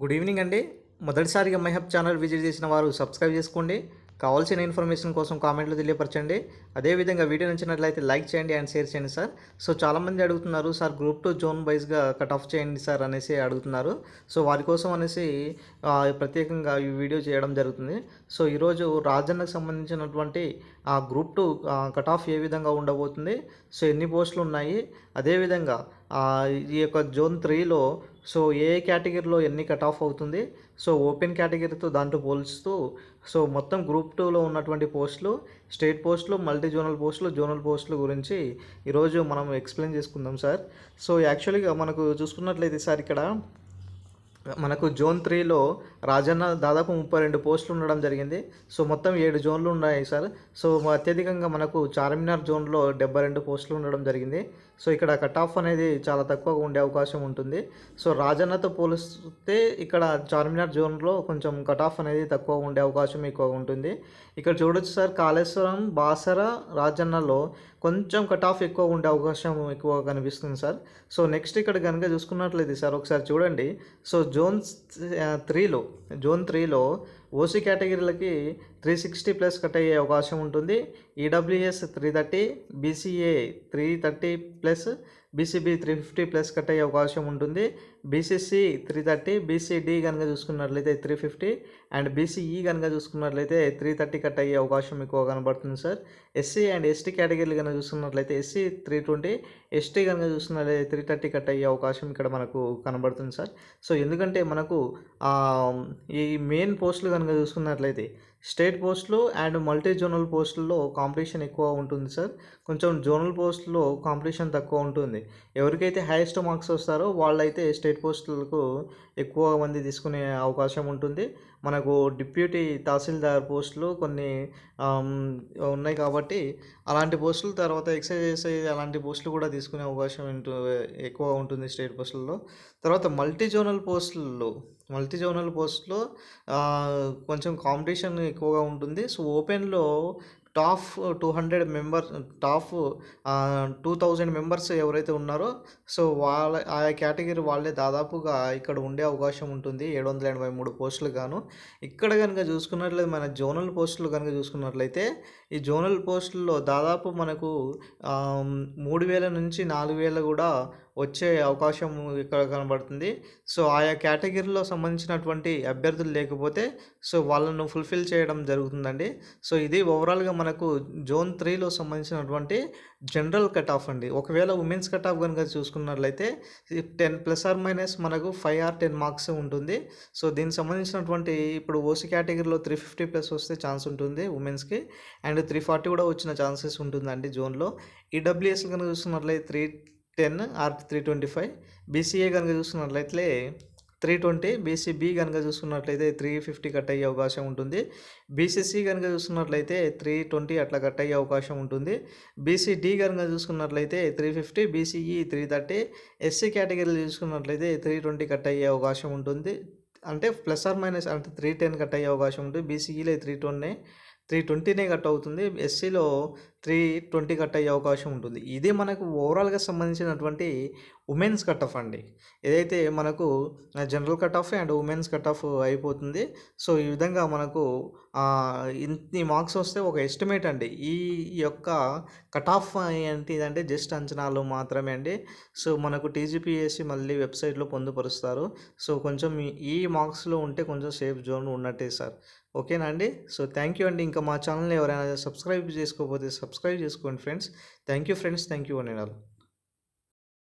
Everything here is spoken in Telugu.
గుడ్ ఈవినింగ్ అండి. మొదటిసారిగా మైహబ్ ఛానల్ విజిట్ చేసిన వారు సబ్స్క్రైబ్ చేసుకోండి. కావాల్సిన ఇన్ఫర్మేషన్ కోసం కామెంట్లో తెలియపరచండి. అదేవిధంగా వీడియో నచ్చినట్లయితే లైక్ చేయండి అండ్ షేర్ చేయండి సార్. సో చాలామంది అడుగుతున్నారు సార్ గ్రూప్ టూ జోన్ వైజ్గా కట్ ఆఫ్ చేయండి సార్ అనేసి అడుగుతున్నారు. సో వారి కోసం అనేసి ప్రత్యేకంగా ఈ వీడియో చేయడం జరుగుతుంది. సో ఈరోజు రాజన్నకు సంబంధించినటువంటి ఆ గ్రూప్ టూ కట్ ఆఫ్ ఏ విధంగా ఉండబోతుంది? సో ఎన్ని పోస్టులు ఉన్నాయి? అదేవిధంగా ఈ యొక్క జోన్ త్రీలో సో ఏ కేటగిరీలో ఎన్ని కట్ ఆఫ్ అవుతుంది? సో ఓపెన్ కేటగిరీతో దాంట్లో పోల్చుతూ సో మొత్తం గ్రూప్ టూలో ఉన్నటువంటి పోస్టులు స్టేట్ పోస్టులు మల్టీ జోనల్ పోస్టులు జోనల్ పోస్టుల గురించి ఈరోజు మనం ఎక్స్ప్లెయిన్ చేసుకుందాం సార్. సో యాక్చువల్గా మనకు చూసుకున్నట్లయితే సార్ ఇక్కడ మనకు జోన్ త్రీలో రాజన్న దాదాపు ముప్పై రెండు పోస్టులు ఉండడం జరిగింది. సో మొత్తం ఏడు జోన్లు ఉన్నాయి సార్. సో అత్యధికంగా మనకు చార్మినార్ జోన్లో డెబ్బై రెండు పోస్టులు ఉండడం జరిగింది. సో ఇక్కడ కట్ ఆఫ్ అనేది చాలా తక్కువగా ఉండే అవకాశం ఉంటుంది. సో రాజన్నతో పోలిస్తే ఇక్కడ చార్మినార్ జోన్లో కొంచెం కట్ ఆఫ్ అనేది తక్కువ ఉండే అవకాశం ఎక్కువ ఉంటుంది. ఇక్కడ చూడొచ్చు సార్ కాళేశ్వరం బాసర రాజన్నలో కొంచెం కట్ ఆఫ్ ఎక్కువ ఉండే అవకాశం ఎక్కువ కనిపిస్తుంది సార్ సో నెక్స్ట్ ఇక్కడ కనుక చూసుకున్నట్లయితే సార్ ఒకసారి చూడండి. సో జోన్ త్రీలో జోన్ త్రీలో ఓసీ కేటగిరీలకి త్రీ సిక్స్టీ ప్లస్ కట్ అయ్యే అవకాశం ఉంటుంది. EWS three thirty BCA three thirty plus BCB three fifty plus cut అయ్యే అవకాశం ఉంటుంది. బీసీసీ త్రీ థర్టీ బీసీడీ కనుక చూసుకున్నట్లయితే త్రీ ఫిఫ్టీ అండ్ బీసీఈ కనుక చూసుకున్నట్లయితే త్రీ థర్టీ కట్ అయ్యే అవకాశం ఎక్కువ కనబడుతుంది సార్. ఎస్సీ అండ్ ఎస్టీ కేటగిరీలు కనుక చూసుకున్నట్లయితే ఎస్సీ త్రీ ట్వంటీ ఎస్టీ కనుక చూసుకున్నట్లయితే త్రీ థర్టీ కట్ అయ్యే అవకాశం ఇక్కడ మనకు కనబడుతుంది సార్. సో ఎందుకంటే మనకు ఈ మెయిన్ పోస్టులు కనుక చూసుకున్నట్లయితే స్టేట్ పోస్టులు అండ్ మల్టీ జోనల్ పోస్టుల్లో కాంపిటీషన్ ఎక్కువ ఉంటుంది సార్. కొంచెం జోనల్ పోస్టుల్లో కాంపిటీషన్ తక్కువ ఉంటుంది. ఎవరికైతే హైయెస్ట్ మార్క్స్ వస్తారో వాళ్ళైతే స్టేట్ పోస్టులకు ఎక్కువ మంది తీసుకునే అవకాశం ఉంటుంది. మనకు డిప్యూటీ తహసీల్దార్ పోస్టులు కొన్ని ఉన్నాయి కాబట్టి అలాంటి పోస్టులు తర్వాత ఎక్సైజ్ అలాంటి పోస్టులు కూడా తీసుకునే అవకాశం ఉంటు ఎక్కువ ఉంటుంది స్టేట్ పోస్టుల్లో. తర్వాత మల్టీ జోనల్ పోస్టుల్లో మల్టీ జోనల్ పోస్ట్లో కొంచెం కాంపిటీషన్ ఎక్కువగా ఉంటుంది. సో ఓపెన్లో top two hundred members top two thousand members ఎవరైతే ఉన్నారో సో వాళ్ళ ఆ కేటగిరీ వాళ్ళే దాదాపుగా ఇక్కడ ఉండే అవకాశం ఉంటుంది. ఏడు వందల ఎనభై మూడు పోస్టులు గాను. ఇక్కడ కనుక చూసుకున్నట్లయితే మన జోనల్ పోస్టులు కనుక చూసుకున్నట్లయితే ఈ జోనల్ పోస్టుల్లో దాదాపు మనకు మూడు వేల నుంచి నాలుగు వేల కూడా వచ్చే అవకాశం ఇక్కడ కనబడుతుంది. సో ఆయా కేటగిరీలో సంబంధించినటువంటి అభ్యర్థులు లేకపోతే సో వాళ్ళను ఫుల్ఫిల్ చేయడం జరుగుతుందండి. సో ఇది ఓవరాల్గా మనకు జోన్ త్రీలో సంబంధించినటువంటి జనరల్ కట్ ఆఫ్ అండి. ఒకవేళ ఉమెన్స్ కట్ ఆఫ్ కనుక చూసుకున్నట్లయితే టెన్ ప్లస్ ఆర్ మైనస్ మనకు ఫైవ్ ఆర్ టెన్ మార్క్స్ ఉంటుంది. సో దీనికి సంబంధించినటువంటి ఇప్పుడు ఓసీ కేటగిరీలో త్రీ ఫిఫ్టీ ప్లస్ వస్తే ఛాన్స్ ఉంటుంది ఉమెన్స్కి. అండ్ త్రీ ఫార్టీ కూడా వచ్చిన ఛాన్సెస్ ఉంటుందండి జోన్లో. ఈడబ్ల్యూఎస్ కనుక చూసుకున్నట్లయితే three ten or three twenty five. BCA కనుక చూసుకున్నట్లయితే త్రీ ట్వంటీ బీసీబీ కనుక చూసుకున్నట్లయితే త్రీ ఫిఫ్టీ కట్ అయ్యే అవకాశం ఉంటుంది. బీసీసీ కనుక చూసుకున్నట్లయితే త్రీ ట్వంటీ అట్లా కట్ అయ్యే అవకాశం ఉంటుంది. బీసీడీ కనుక చూసుకున్నట్లయితే three fifty BCE three thirty SC కేటగిరీలు చూసుకున్నట్లయితే త్రీ ట్వంటీ కట్ అయ్యే అవకాశం ఉంటుంది. అంటే ప్లస్ ఆర్ మైనస్ అంటే త్రీ టెన్ కట్ అయ్యే అవకాశం ఉంటుంది. బీసీఈలో త్రీ ట్వంటీ త్రీ ట్వంటీనే కట్ అవుతుంది ఎస్సీలో త్రీ ట్వంటీ కట్ అయ్యే అవకాశం ఉంటుంది. ఇది మనకు ఓవరాల్గా సంబంధించినటువంటి ఉమెన్స్ కట్ ఆఫ్ అండి. ఏదైతే మనకు general cut off and women's cut off అయిపోతుంది. సో ఈ విధంగా మనకు ఇన్ని మార్క్స్ వస్తే ఒక ఎస్టిమేట్ అండి. ఈ యొక్క కట్ ఆఫ్ ఏంటిదంటే జస్ట్ అంచనాలు మాత్రమే అండి. సో మనకు టీజీపీఎస్సి మళ్ళీ వెబ్సైట్లో పొందుపరుస్తారు. సో కొంచెం ఈ మార్క్స్లో ఉంటే కొంచెం సేఫ్ జోన్ ఉన్నట్టే సార్. ఓకేనా అండి? సో థ్యాంక్ యూ అండి. ఇంకా మా ఛానల్ని ఎవరైనా సబ్స్క్రైబ్ చేసుకోకపోతే సబ్స్క్రైబ్ చేసుకోండి friends. Thank you friends. Thank you అని